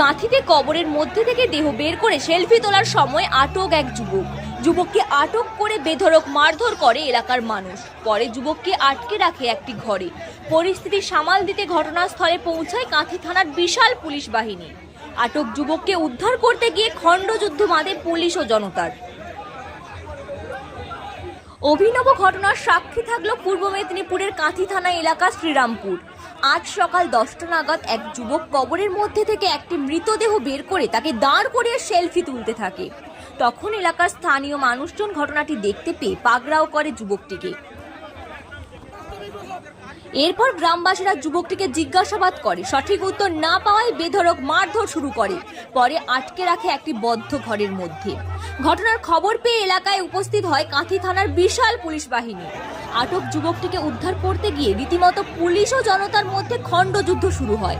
কাঁথিতে কবরের মধ্যে থেকে দেহ বের করে সেলফি তোলার সময় আটক এক যুবক। যুবককে আটক করে বেধড়ক মারধর করে এলাকার মানুষ। পরে যুবককে আটকে রাখে একটি ঘরে। পরিস্থিতি সামাল দিতে ঘটনাস্থলে পৌঁছায় কাঁথি থানার বিশাল পুলিশ বাহিনী। আটক যুবককে উদ্ধার করতে গিয়ে খণ্ডযুদ্ধ বাঁধে পুলিশ ও জনতার। অভিনব ঘটনার সাক্ষী থাকল পূর্ব মেদিনীপুরের কাঁথি থানা এলাকা শ্রীরামপুর। আজ সকাল দশটা নাগাদ এক যুবক কবরের মধ্যে থেকে একটি মৃতদেহ বের করে তাকে দাঁড় করিয়ে সেলফি তুলতে থাকে। তখন এলাকার স্থানীয় মানুষজন ঘটনাটি দেখতে পেয়ে পাগড়াও করে যুবকটিকে। এরপর গ্রামবাসীরা যুবকটিকে জিজ্ঞাসাবাদ করে। সঠিক উত্তর না পাওয়ায় বেধরক মারধর শুরু করে। পরে আটকে রাখে একটি বদ্ধ ঘরের মধ্যে। ঘটনার খবর পেয়ে এলাকায় উপস্থিত হয় কাঁথি থানার বিশাল পুলিশ বাহিনী। আটক যুবকটিকে উদ্ধার করতে গিয়ে রীতিমতো পুলিশ ও জনতার মধ্যে খণ্ডযুদ্ধ শুরু হয়।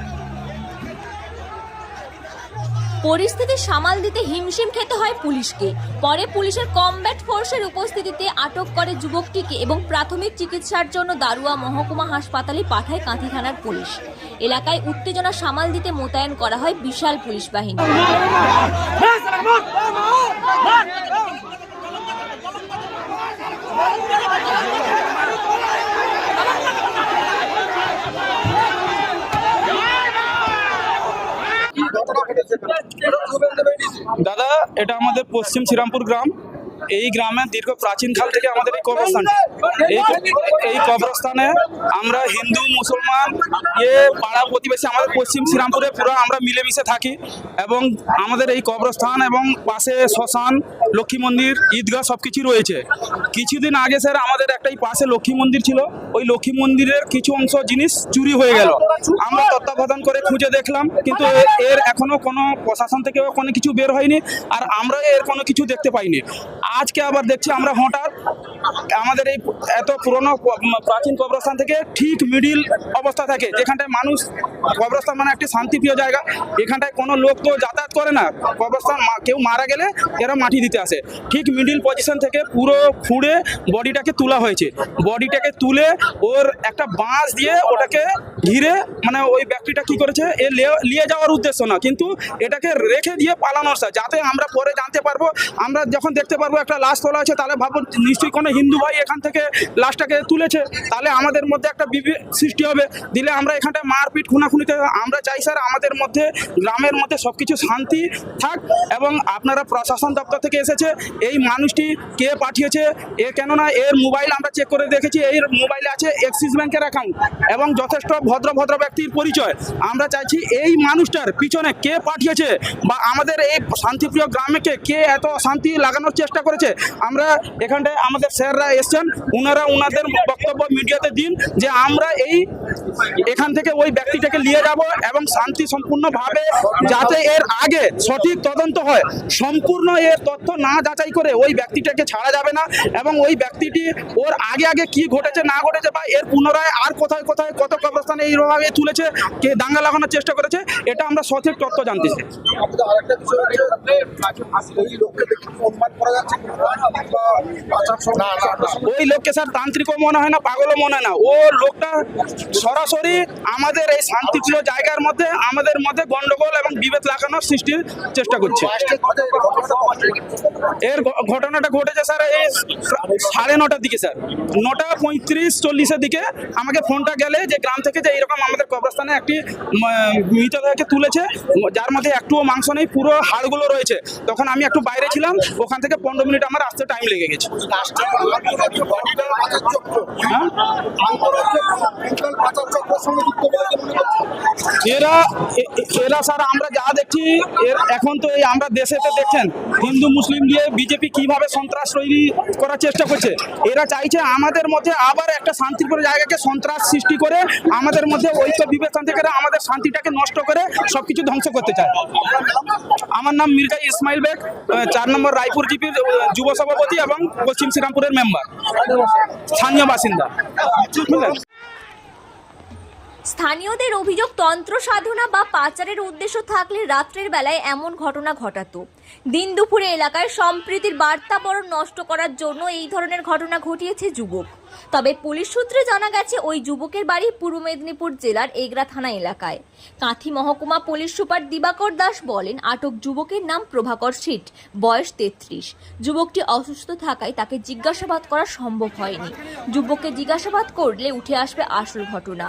পরিস্থিতি সামাল দিতে হিমশিম খেতে হয় পুলিশকে পরে পুলিশের কমব্যাট ফোর্সের উপস্থিতিতে আটক করে যুবকটিকে এবং প্রাথমিক চিকিৎসার জন্য দারুয়া মহকুমা হাসপাতালে পাঠায় কাঁথি থানার পুলিশ এলাকায় উত্তেজনা সামাল দিতে মোতায়েন করা হয় বিশাল পুলিশ বাহিনী এটা আমাদের পশ্চিম শ্রীরামপুর গ্রাম। এই গ্রামে দীর্ঘ প্রাচীনকাল থেকে আমাদের এই কবরস্থান। এই এই কবরস্থানে আমরা হিন্দু, মুসলমান, এ পাড়া প্রতিবেশী আমাদের পশ্চিম শ্রীরামপুরে পুরো আমরা মিলেমিশে থাকি এবং আমাদের এই কবরস্থান এবং পাশে শ্মশান, লক্ষ্মী মন্দির, ঈদগাহ সব কিছু রয়েছে। কিছুদিন আগে স্যার আমাদের একটাই পাশে লক্ষ্মী মন্দির ছিল। ওই লক্ষ্মী মন্দিরের কিছু অংশ জিনিস চুরি হয়ে গেল। আমরা তত্ত্বাবধান করে খুঁজে দেখলাম, কিন্তু এর এখনও কোনো প্রশাসন থেকে কোনো কিছু বের হয়নি, আর আমরা এর কোনো কিছু দেখতে পাইনি। আজকে আবার দেখছি আমরা হঠাৎ আমাদের এই এত পুরনো প্রাচীন কবরস্থান থেকে ঠিক মিডিল অবস্থা থাকে, যেখানটায় মানুষ, কবরস্থান মানে একটি শান্তিপ্রিয় জায়গা, এখানটায় কোনো লোক তো যাতায়াত করে না। কবরস্থান কেউ মারা গেলে এরা মাটি দিতে আসে। ঠিক মিডিল পজিশন থেকে পুরো খুঁড়ে বডিটাকে তোলা হয়েছে। বডিটাকে তুলে ওর একটা বাঁশ দিয়ে ওটাকে ঘিরে মানে ওই ব্যক্তিটা কি করেছে? এ নিয়ে যাওয়ার উদ্দেশ্য না, কিন্তু এটাকে রেখে দিয়ে পালানোর সাথে যাতে আমরা পরে জানতে পারব, আমরা যখন দেখতে পারব একটা লাশ তোলা আছে, তাহলে ভাবো নিশ্চয়ই কোনো হিন্দু ভাই এখান থেকে লাশটাকে তুলেছে। তাহলে আমাদের মধ্যে একটা বিভেদ সৃষ্টি হবে। দিলে আমরা এখানটায় মারপিট, খুনাখুনিতে, আমরা চাই স্যার আমাদের মধ্যে, গ্রামের মধ্যে সব কিছু শান্তি থাক এবং আপনারা প্রশাসন দপ্তর থেকে এসেছে, এই মানুষটি কে পাঠিয়েছে, এ কেননা এর মোবাইল আমরা চেক করে দেখেছি এর মোবাইলে আছে এক্সিস ব্যাংকের অ্যাকাউন্ট এবং যথেষ্ট ভদ্র ভদ্র ব্যক্তির পরিচয়। আমরা চাইছি এই মানুষটার পিছনে কে পাঠিয়েছে বা আমাদের এই শান্তিপ্রিয় গ্রামেকে কে এত শান্তি লাগানোর চেষ্টা করেছে। আমরা এখানটায় আমাদের স্যাররা এসছেন ওনারা ওনাদের বক্তব্য মিডিয়াতে দিন যে আমরা এই এখান থেকে ওই ব্যক্তিটাকে নিয়ে যাব এবং শান্তি সম্পূর্ণভাবে যাতে এর আগে সঠিক তদন্ত হয়। সম্পূর্ণ এর তথ্য না যাচাই করে ওই ব্যক্তিটাকে ছাড়া যাবে না এবং ওই ব্যক্তিটি ওর আগে আগে কি ঘটেছে না ঘটেছে বা এর পুনরায় আর কোথায় কোথায় কত কবরস্থানে এইভাবে তুলেছে কে দাঙ্গা লাগানোর চেষ্টা করেছে এটা আমরা সঠিক তথ্য জানতে চাই ওই লোককে স্যার তান্ত্রিকও মনে হয় না পাগলও মনে হয় না। ও লোকটা সরাসরি আমাদের এই শান্তিপ্রিয় জায়গার মধ্যে আমাদের মধ্যে গন্ডগোল এবং বিভেদ লাগানোর সৃষ্টির চেষ্টা করছে। এর ঘটনাটা ঘটেছে স্যার এই সাড়ে নটার দিকে স্যার। নটা পঁয়ত্রিশ চল্লিশের দিকে আমাকে ফোনটা গেলে যে গ্রাম থেকে যে এরকম আমাদের কবরস্থানে একটি মৃতদেহকে তুলেছে, যার মধ্যে একটুও মাংস নেই, পুরো হাড়গুলো রয়েছে তখন আমি একটু বাইরে ছিলাম, ওখান থেকে পনেরো মিনিট আমার আসতে টাইম লেগে গেছে? এরা এরা স্যার, আমরা যা দেখছি, এর এখন তো এই আমরা দেশেতে দেখছেন, হিন্দু, মুসলিম দিয়ে বিজেপি কীভাবে সন্ত্রাস তৈরি করার চেষ্টা করছে এরা চাইছে আমাদের মধ্যে আবার একটা শান্তিপুর জায়গাকে সন্ত্রাস সৃষ্টি করে আমাদের মধ্যে ঐক্য বিবেচন থেকে আমাদের শান্তিটাকে নষ্ট করে সবকিছু ধ্বংস করতে চায়। আমার নাম মির্জা ইসমাইল বেগ চার নম্বর রায়পুর জিপির যুব সভাপতি এবং পশ্চিম শ্রীরামপুরের মেম্বার। স্থানীয় বাসিন্দা। স্থানীয়দের অভিযোগ, তন্ত্র সাধনা বা পাচারের উদ্দেশ্য থাকলে রাত্রের বেলায় এমন ঘটনা ঘটাত। দিন দুপুরে এলাকায় সম্প্রীতির বার্তাবরণ নষ্ট করার জন্য এই ধরনের ঘটনা ঘটিয়েছে যুবক। তবে পুলিশ সূত্রে জানা গেছে, ওই যুবকের বাড়ি পূর্ব মেদিনীপুর জেলার এগরা থানা এলাকায়। কাঁথি মহকুমা পুলিশ সুপার দিবাকর দাস বলেন, আটক যুবকের নাম প্রভাকর সিট বয়স তেত্রিশ। যুবকটি অসুস্থ থাকায় তাকে জিজ্ঞাসাবাদ করা সম্ভব হয়নি। যুবককে জিজ্ঞাসাবাদ করলে উঠে আসবে আসল ঘটনা।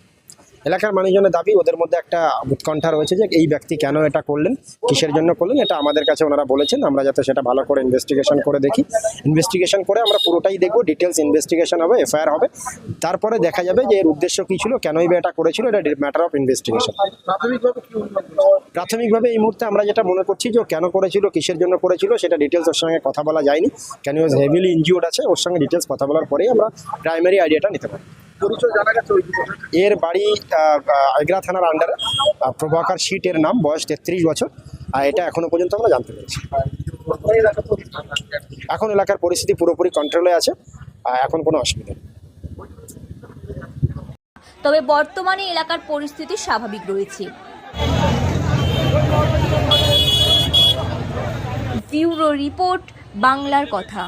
এলাকার মানুষজনের দাবি ওদের মধ্যে একটা উৎকণ্ঠা রয়েছে যে এই ব্যক্তি কেন এটা করলেন কিসের জন্য করলেন এটা আমাদের কাছে ওনারা বলেছেন। আমরা যাতে সেটা ভালো করে ইনভেস্টিগেশন করে দেখি। ইনভেস্টিগেশন করে আমরা পুরোটাই দেখব ডিটেলস ইনভেস্টিগেশন হবে এফআইআর হবে। তারপরে দেখা যাবে যে এর উদ্দেশ্য কী ছিল কেনই বা এটা করেছিল এটা ম্যাটার অফ ইনভেস্টিগেশন প্রাথমিকভাবে এই মুহূর্তে আমরা যেটা মনে করছি যে কেন করেছিল কিসের জন্য করেছিল সেটা ডিটেলস ওর সঙ্গে কথা বলা যায়নি। কেন ওয়াজ হেভিলি ইনজিওর্ড আছে ওর সঙ্গে ডিটেলস কথা বলার পরেই আমরা প্রাইমারি আইডিয়াটা নিতে পারি এর বাড়ি আগ্রা থানার আন্ডারে প্রভাকর শীটের নাম বয়স তেত্রিশ বছর। আর এটা এখনও পর্যন্ত আমরা জানতে পেরেছি। এখন এলাকার পরিস্থিতি পুরোপুরি কন্ট্রোলে আছে। আর এখন কোনো অসুবিধা নেই। তবে বর্তমানে এলাকার পরিস্থিতি স্বাভাবিক রয়েছে। ব্যুরো রিপোর্ট বাংলার কথা।